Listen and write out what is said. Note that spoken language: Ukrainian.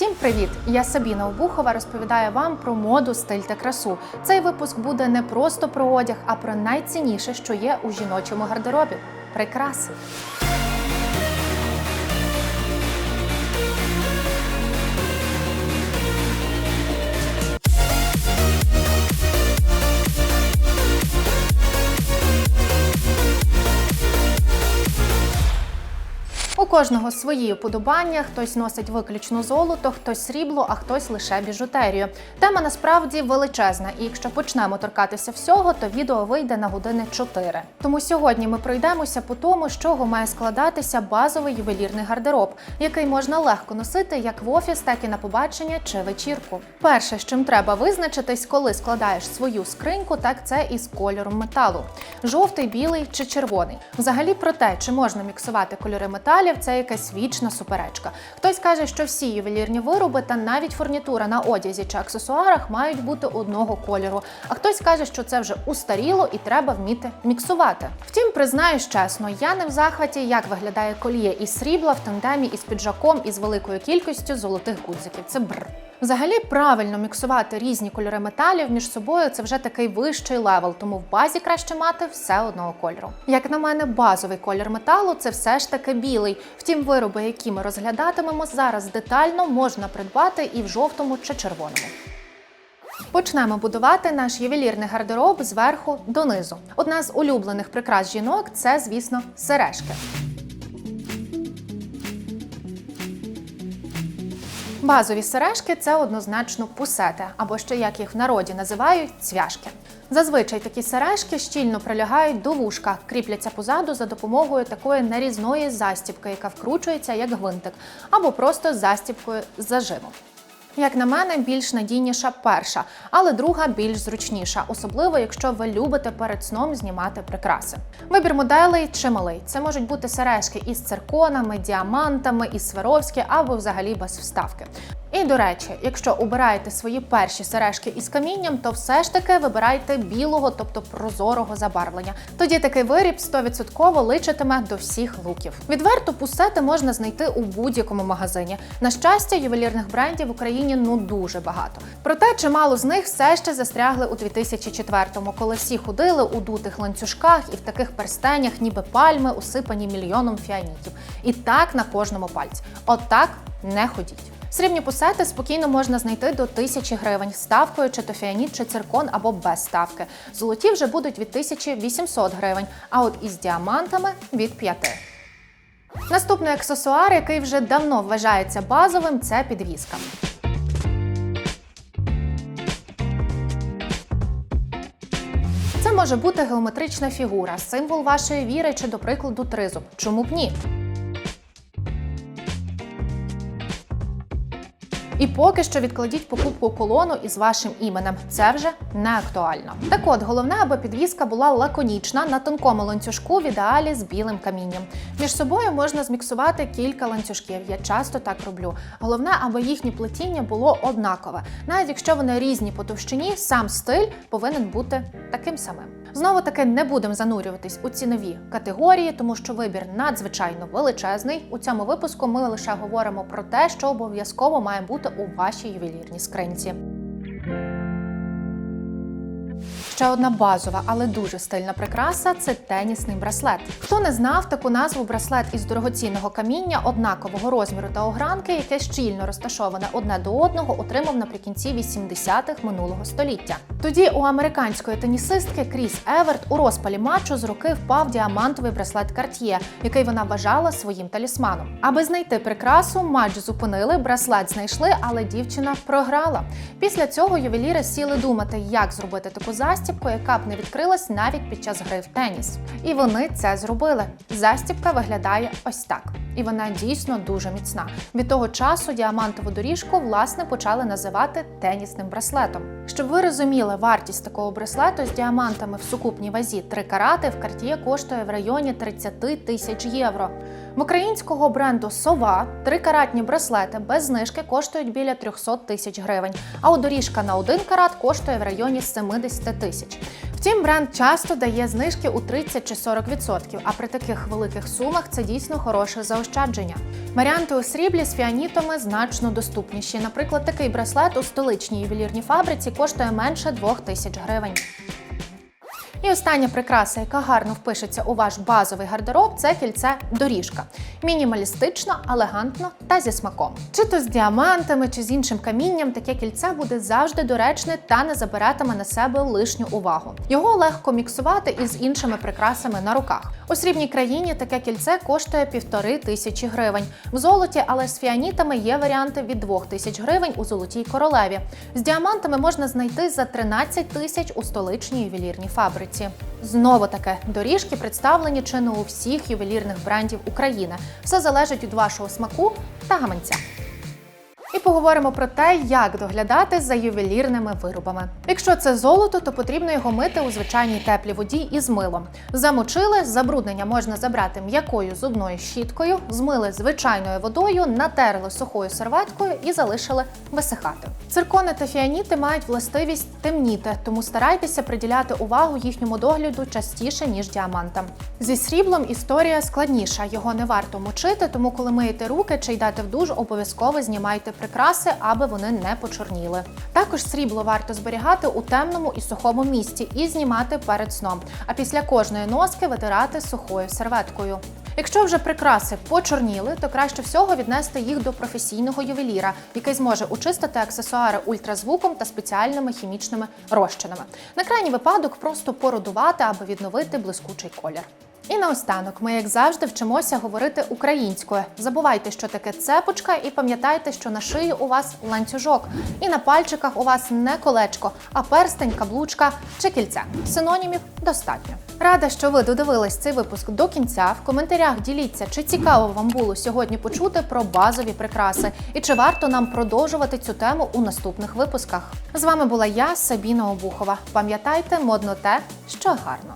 Всім привіт! Я Сабіна Обухова розповідаю вам про моду, стиль та красу. Цей випуск буде не просто про одяг, а про найцінніше, що є у жіночому гардеробі прикраси. У кожного свої уподобання, хтось носить виключно золото, хтось срібло, а хтось лише біжутерію. Тема насправді величезна, і якщо почнемо торкатися всього, то відео вийде на години 4. Тому сьогодні ми пройдемося по тому, з чого має складатися базовий ювелірний гардероб, який можна легко носити як в офіс, так і на побачення чи вечірку. Перше, з чим треба визначитись, коли складаєш свою скриньку, так це із кольором металу: жовтий, білий чи червоний. Взагалі про те, чи можна міксувати кольори металів, це якась вічна суперечка. Хтось каже, що всі ювелірні вироби та навіть фурнітура на одязі чи аксесуарах мають бути одного кольору. А хтось каже, що це вже устаріло і треба вміти міксувати. Втім, признаюсь чесно, я не в захваті, як виглядає коліє із срібла в тандемі із піджаком із великою кількістю золотих гудзиків. Це бр. Взагалі правильно міксувати різні кольори металів між собою це вже такий вищий левел, тому в базі краще мати все одного кольору. Як на мене, базовий колір металу це все ж таки білий. Втім, вироби, які ми розглядатимемо зараз детально, можна придбати і в жовтому чи червоному. Почнемо будувати наш ювелірний гардероб зверху донизу. Одна з улюблених прикрас жінок це, звісно, сережки. Базові сережки це однозначно пусети, або ще як їх в народі називають цвяшки. Зазвичай такі сережки щільно прилягають до вушка, кріпляться позаду за допомогою такої нарізної застібки, яка вкручується як гвинтик, або просто застібкою з зажимом. Як на мене, більш надійніша перша, але друга більш зручніша, особливо якщо ви любите перед сном знімати прикраси. Вибір моделей чималий. Це можуть бути сережки із цирконами, діамантами, із Сваровські або взагалі без вставки. І до речі, якщо обираєте свої перші сережки із камінням, то все ж таки вибирайте білого, тобто прозорого забарвлення. Тоді такий виріб 100% личитиме до всіх луків. Відверто пусети можна знайти у будь-якому магазині. На щастя, ювелірних брендів в Україні ну дуже багато. Проте чимало з них все ще застрягли у 2004-му, коли всі ходили у дутих ланцюжках і в таких перстенях, ніби пальми, усипані мільйоном фіанітів. І так на кожному пальці. Отак не ходіть. Срібні пусети спокійно можна знайти до 1000 гривень ставкою, чи то фіаніт, чи циркон або без ставки. Золоті вже будуть від 1800 гривень, а от із діамантами від 5. Наступний аксесуар, який вже давно вважається базовим, це підвіска. Це може бути геометрична фігура, символ вашої віри чи, до прикладу, тризуб. Чому б ні? І поки що відкладіть покупку колону із вашим іменем. Це вже не актуально. Так от, головне, аби підвіска була лаконічна на тонкому ланцюжку в ідеалі з білим камінням. Між собою можна зміксувати кілька ланцюжків. Я часто так роблю. Головне, аби їхнє плетіння було однакове. Навіть якщо вони різні по товщині, сам стиль повинен бути таким самим. Знову таки не будемо занурюватись у цінові категорії, тому що вибір надзвичайно величезний. У цьому випуску ми лише говоримо про те, що обов'язково має бути у вашій ювелірній скринці. Ще одна базова, але дуже стильна прикраса це тенісний браслет. Хто не знав таку назву браслет із дорогоцінного каміння однакового розміру та огранки, яке щільно розташоване одне до одного, отримав наприкінці 80-х минулого століття. Тоді у американської тенісистки Кріс Еверт у розпалі матчу з руки впав діамантовий браслет Cartier, який вона вважала своїм талісманом. Аби знайти прикрасу, матч зупинили, браслет знайшли, але дівчина програла. Після цього ювеліри сіли думати, як зробити таку застібку, яка б не відкрилась навіть під час гри в теніс. І вони це зробили. Застібка виглядає ось так. І вона дійсно дуже міцна. Від того часу діамантову доріжку власне почали називати тенісним браслетом. Щоб ви розуміли, вартість такого браслету з діамантами в сукупній вазі 3 карати в Cartier коштує в районі 30 тисяч євро. В українського бренду Сова трикаратні браслети без знижки коштують біля 300 тисяч гривень, а от доріжка на один карат коштує в районі 70 тисяч. Втім, бренд часто дає знижки у 30 чи 40%, а при таких великих сумах це дійсно хороше заощадження. Варіанти у сріблі з фіанітами значно доступніші. Наприклад, такий браслет у столичній ювелірній фабриці коштує менше 2 тисяч гривень. І остання прикраса, яка гарно впишеться у ваш базовий гардероб, це кільце доріжка. Мінімалістично, елегантно та зі смаком. Чи то з діамантами, чи з іншим камінням, таке кільце буде завжди доречне та не забиратиме на себе лишню увагу. Його легко міксувати із іншими прикрасами на руках. У срібній країні таке кільце коштує півтори тисячі гривень. В золоті, але з фіанітами є варіанти від двох тисяч гривень у золотій королеві. З діамантами можна знайти за 13 тисяч у столичній ювелірній фабриці. Знову таке доріжки представлені чи не у всіх ювелірних брендів України. Все залежить від вашого смаку та гаманця. Поговоримо про те, як доглядати за ювелірними виробами. Якщо це золото, то потрібно його мити у звичайній теплій воді із милом. Замочили, забруднення можна забрати м'якою зубною щіткою, змили звичайною водою, натерли сухою серветкою і залишили висихати. Циркони та фіаніти мають властивість темніти, тому старайтеся приділяти увагу їхньому догляду частіше ніж діамантам. Зі сріблом історія складніша. Його не варто мочити, тому коли миєте руки чи йдете в душ, обов'язково знімайте прикраси, аби вони не почорніли. Також срібло варто зберігати у темному і сухому місці і знімати перед сном. А після кожної носки витирати сухою серветкою. Якщо вже прикраси почорніли, то краще всього віднести їх до професійного ювеліра, який зможе очистити аксесуари ультразвуком та спеціальними хімічними розчинами. На крайній випадок просто порудувати, аби відновити блискучий колір. І наостанок, ми, як завжди, вчимося говорити українською. Забувайте, що таке цепочка, і пам'ятайте, що на шиї у вас ланцюжок, і на пальчиках у вас не колечко, а перстень, каблучка чи кільця. Синонімів достатньо. Рада, що ви додивились цей випуск до кінця. В коментарях діліться, чи цікаво вам було сьогодні почути про базові прикраси, і чи варто нам продовжувати цю тему у наступних випусках. З вами була я, Сабіна Обухова. Пам'ятайте, модно те, що гарно.